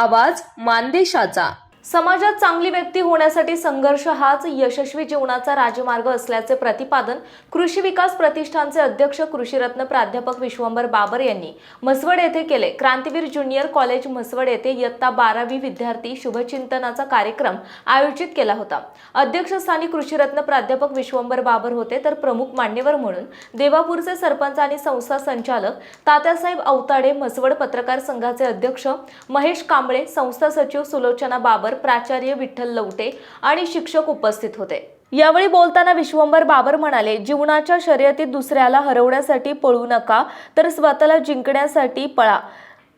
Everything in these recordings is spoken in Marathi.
आवाज मानदेशाचा. समाजात चांगली व्यक्ती होण्यासाठी संघर्ष हाच यशस्वी जीवनाचा राजमार्ग असल्याचे प्रतिपादन कृषी विकास प्रतिष्ठानचे अध्यक्ष कृषीरत्न प्राध्यापक विश्वंभर बाबर यांनी म्हसवड येथे केले. क्रांतीवीर ज्युनियर कॉलेज म्हसवड येथे इयत्ता बारावी विद्यार्थी शुभचिंतनाचा कार्यक्रम आयोजित केला होता. अध्यक्षस्थानी कृषीरत्न प्राध्यापक विश्वंभर बाबर होते तर प्रमुख मान्यवर म्हणून देवापूरचे सरपंच आणि संस्था संचालक तात्यासाहेब अवताडे म्हसवड पत्रकार संघाचे अध्यक्ष महेश कांबळे संस्था सचिव सुलोचना बाबर प्राचार्य विठ्ठल लवटे आणि शिक्षक उपस्थित होते. यावेळी बोलताना विश्वंभर बाबर म्हणाले जीवनाच्या शर्यतीत दुसऱ्याला हरवण्यासाठी पळू नका तर स्वतःला जिंकण्यासाठी पळा.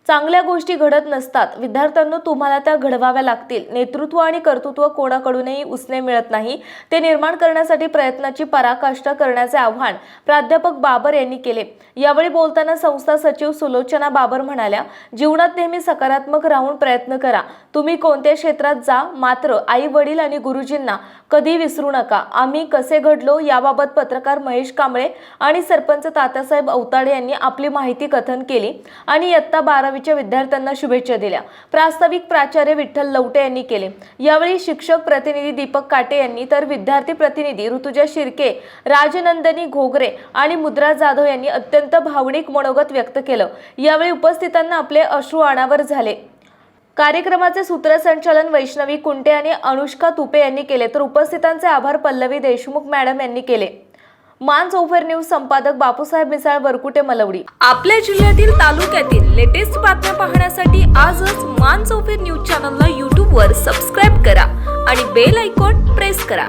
चांगल्या गोष्टी घडत नसतात. विद्यार्थ्यांना तुम्हाला त्या घडवाव्या लागतील. नेतृत्व आणि कर्तृत्व कोणाकडूनही उसने मिळत नाही. ते निर्माण करण्यासाठी प्रयत्नाची पराकाष्ठा करण्याचे आव्हान प्राध्यापक बाबर यांनी केले. यावेळी बोलताना संस्था सचिव सुलोचना बाबर म्हणाल्या जीवनात नेहमी सकारात्मक राहून प्रयत्न करा. तुम्ही कोणत्या क्षेत्रात जा मात्र आई वडील आणि गुरुजींना कधी विसरू नका. आम्ही कसे घडलो याबाबत पत्रकार महेश कांबळे आणि सरपंच तात्यासाहेब अवताडे यांनी आपली माहिती कथन केली आणि इयत्ता बारावीच्या विद्यार्थ्यांना शुभेच्छा दिल्या. प्रास्ताविक प्राचार्य विठ्ठल लवटे यांनी केले. यावेळी शिक्षक प्रतिनिधी दीपक काटे यांनी तर विद्यार्थी प्रतिनिधी ऋतुजा शिर्के राजनंदनी घोगरे आणि मुद्रा जाधव यांनी अत्यंत भावनिक मनोगत व्यक्त केलं. यावेळी उपस्थितांना आपले अश्रू अनावर झाले. कार्यक्रमाचे सूत्रसंचालन वैष्णवी कुंटे आणि अनुष्का तुपे यांनी केले तर उपस्थितांचे आभार पल्लवी देशमुख मॅडम यांनी केले. मान चौफेर न्यूज संपादक बापूसाहेब मिसाळ वरकुटे मलवडी. आपल्या जिल्ह्यातील तालुक्यातील लेटेस्ट बातम्या पाहण्यासाठी आजच मान चौफेर न्यूज चॅनलला यूट्यूबवर सबस्क्राईब करा आणि बेल आयकॉन प्रेस करा.